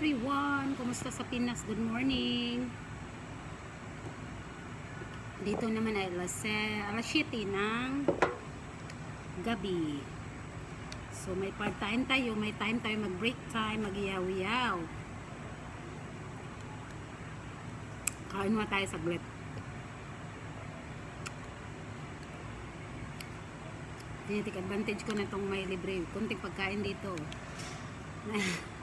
everyone! Kumusta sa Pinas? Good morning! Dito naman ay alas, alas 7 ng gabi. So may part-time tayo, may time tayo mag-break time, mag-iyaw-iyaw. Kain mo tayo saglit. Tinitik advantage ko na itong may libre. Kunting pagkain dito.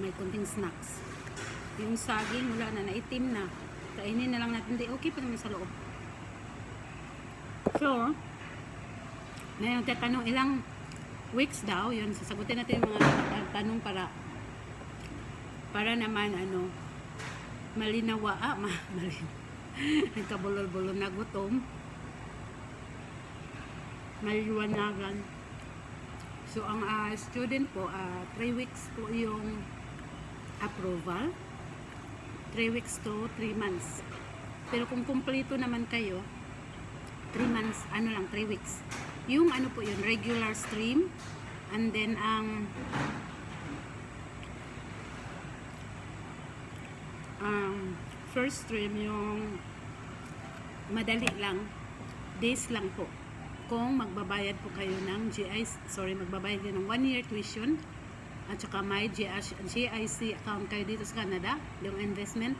may kunting snacks. Yung saging, wala na, naitim na. Kainin na lang natin. Di, okay pa naman sa loob. So, may nagtatanong ilang weeks daw, yun, sasagutin natin yung mga tanong para para naman, ano, malinawa, ah, ma, malin, nagkabulol-bulol na gutom, maliwanagan. So, ang ah, student po, 3 weeks po yung approval. 3 weeks to 3 months. Pero kung kumpleto naman kayo, 3 months, ano lang, 3 weeks. Yung ano po yun, regular stream. And then, ang um, first stream, yung madali lang, days lang po. Kung magbabayad po kayo ng GI, sorry, magbabayad kayo ng 1 year tuition, at saka may GIC account kayo dito sa Canada, yung investment.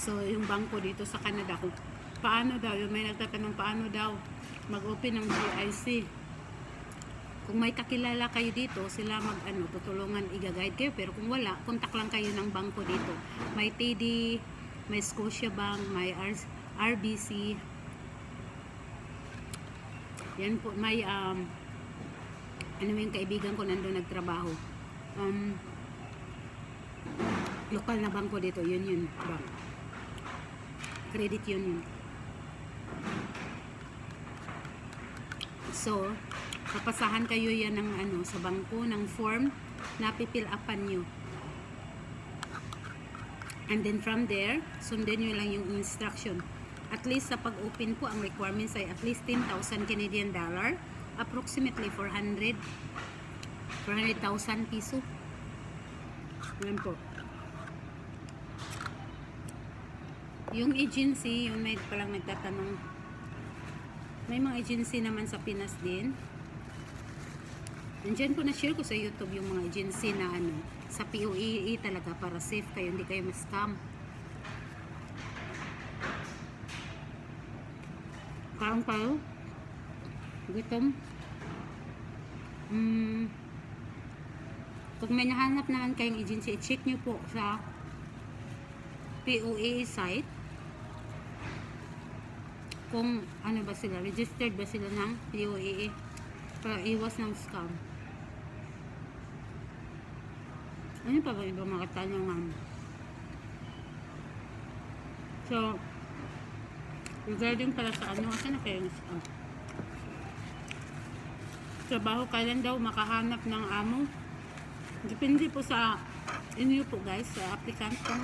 So, yung bangko dito sa Canada, kung paano daw, yung may nagtatanong paano daw mag-open ng GIC. Kung may kakilala kayo dito, sila mag ano, tutulungan i-guide kayo. Pero kung wala, kontak lang kayo ng bangko dito. May TD, may Scotiabank, may R- RBC, yan po, may um, ano yung kaibigan ko nandun nagtrabaho. Um, lokal na bangko dito, yun yun, bank. Credit union. So, papasahan kayo yan ng ano, sa bangko, ng form na pipil upan nyo. And then from there, sundin nyo lang yung instruction. At least sa pag-open po, ang requirements ay at least 10,000 Canadian dollar, approximately 400 400,000 piso. Yan po. Yung agency, yung may palang nagtatanong, may mga agency naman sa Pinas din. Nandyan po na-share ko sa YouTube yung mga agency na ano, sa POEE talaga para safe kayo, hindi kayo ma-scam. Kaon kayo? Gutom? Mm, kung may nahanap naman kayong agency, check nyo po sa POA site kung ano ba sila, registered ba sila ng POA para iwas ng scam. Ano pa ba iba mga katanungan? So, regarding pala sa ano, saan na kayo oh. Trabaho kailan daw makahanap ng amo? Depende po sa inyo po guys, sa applicant kung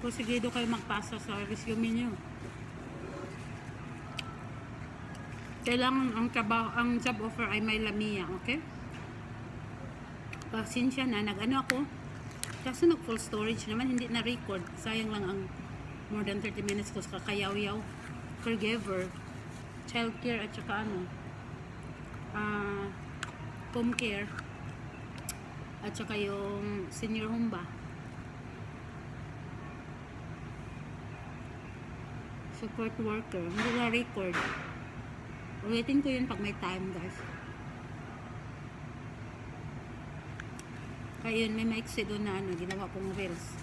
posigido kayo magpasa sa resume nyo. Kailangan ang trabaho, ang job offer ay may lamia, okay? Pasensya na, nag-ano ako, kaso nag full storage naman, hindi na record. Sayang lang ang more than 30 minutes ko sa kakayaw-yaw. Caregiver, childcare at saka ano, ah, home care, at saka yung senior home ba. Support worker, hindi na record. Ulitin ko yun pag may time guys. Kaya yun, may maiksi doon na ano, ginawa kong reels.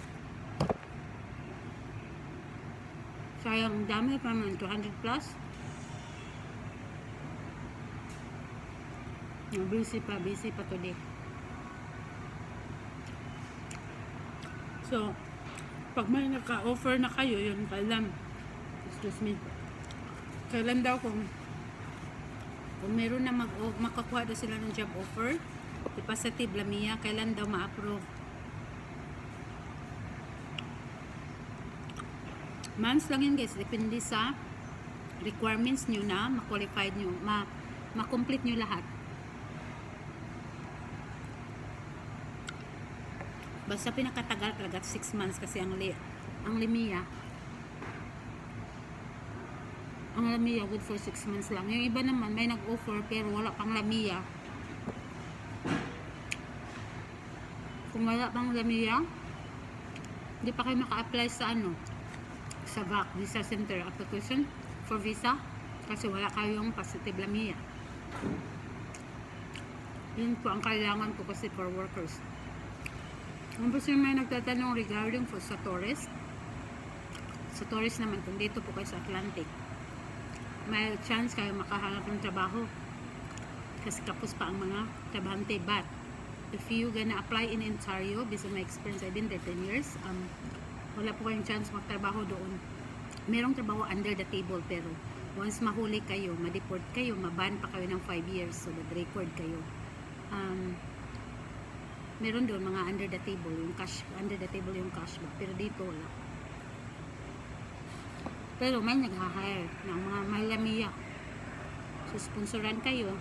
Sayang, ang dami pa man, 200 plus. Busy pa, busy pa today. So, pag may naka-offer na kayo, yun, kailan, excuse me, kailan daw kung kung meron na mag makakuha daw sila ng job offer, positive lamia, kailan daw ma-approve? Months lang yun guys, depende sa requirements nyo na ma-qualified nyo, ma- ma-complete nyo lahat. Basta pinakatagal talaga 6 months kasi ang li ang Limia ang Lamia good for 6 months lang. Yung iba naman may nag-offer pero wala pang Lamia. Kung wala pang Lamia, hindi pa kayo maka-apply sa ano sa VAC, Visa Center Application for Visa kasi wala kayong positive Lamia. Yun po ang kailangan ko kasi for workers. Kung po sir may nagtatanong regarding for sa tourist, sa tourist naman, kung dito po kayo sa Atlantic, may chance kayo makahanap ng trabaho. Kasi kapos pa ang mga trabahante. But, if you gonna apply in Ontario, based on my experience, I've been there 10 years, um, wala po kayong chance magtrabaho doon. Merong trabaho under the table, pero once mahuli kayo, ma-deport kayo, maban pa kayo ng 5 years, so nag-record kayo. Um, meron doon mga under the table, yung cash, under the table yung cash ba, pero dito wala. Pero may nag-hire ng mga Miami So, sponsoran kayo.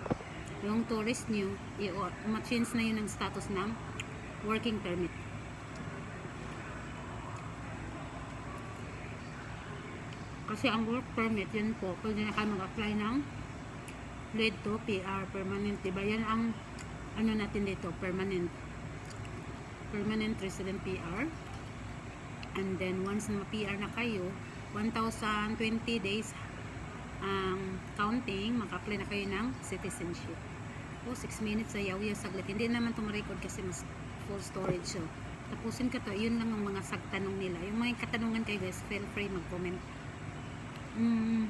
Yung tourist nyo, i- ma-change na yun ang status ng working permit. Kasi ang work permit, yun po, pwede na kayo mag-apply ng lead to PR, permanent, diba? Yan ang, ano natin dito, permanent. Permanent resident PR. And then, once na PR na kayo, 1,020 days ang counting, maka-apply na kayo ng citizenship. O, 6 minutes sa yaw-yaw saglit. Hindi naman itong record kasi mas full storage. So, tapusin ka to. Yun lang ang mga sagtanong nila. Yung mga katanungan kayo guys, feel free mag-comment. Mm.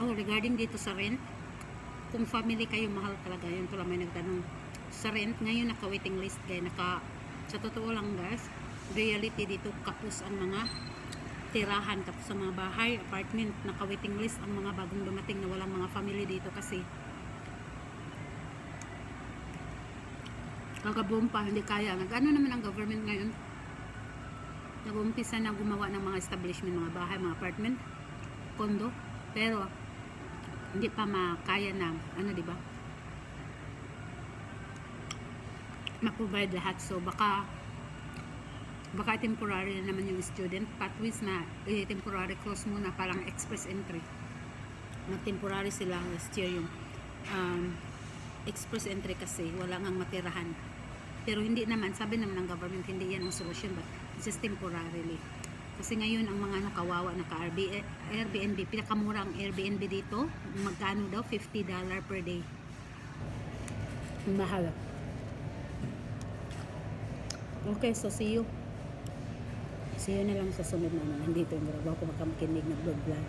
Oh, regarding dito sa rent, kung family kayo, mahal talaga. Yun pala may nagtanong. Sa rent, ngayon naka-waiting list kayo. Naka, sa totoo lang guys, reality dito kapos ang mga tirahan tapos sa mga bahay, apartment, naka-waiting list ang mga bagong dumating na walang mga family dito kasi kagabuong pa, hindi kaya. Nag-ano naman ang government ngayon? Nag-umpisa na gumawa ng mga establishment, mga bahay, mga apartment, kondo, pero hindi pa makaya na, ano di ba? Ma-provide lahat. So, baka baka temporary na naman yung student pathways na eh, temporary close muna parang express entry na temporary sila last year yung um, express entry kasi wala ngang matirahan pero hindi naman sabi naman ng government hindi yan ang solution but just temporarily kasi ngayon ang mga ano kawawa na ka Airbnb pinakamura ang Airbnb dito magkano daw 50 dollar per day mahal okay so see you See you na lang sa sunod na naman. Nandito yung garabaw ko makamakinig ng vlog vlog.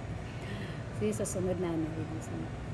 See you sa sunod na naman.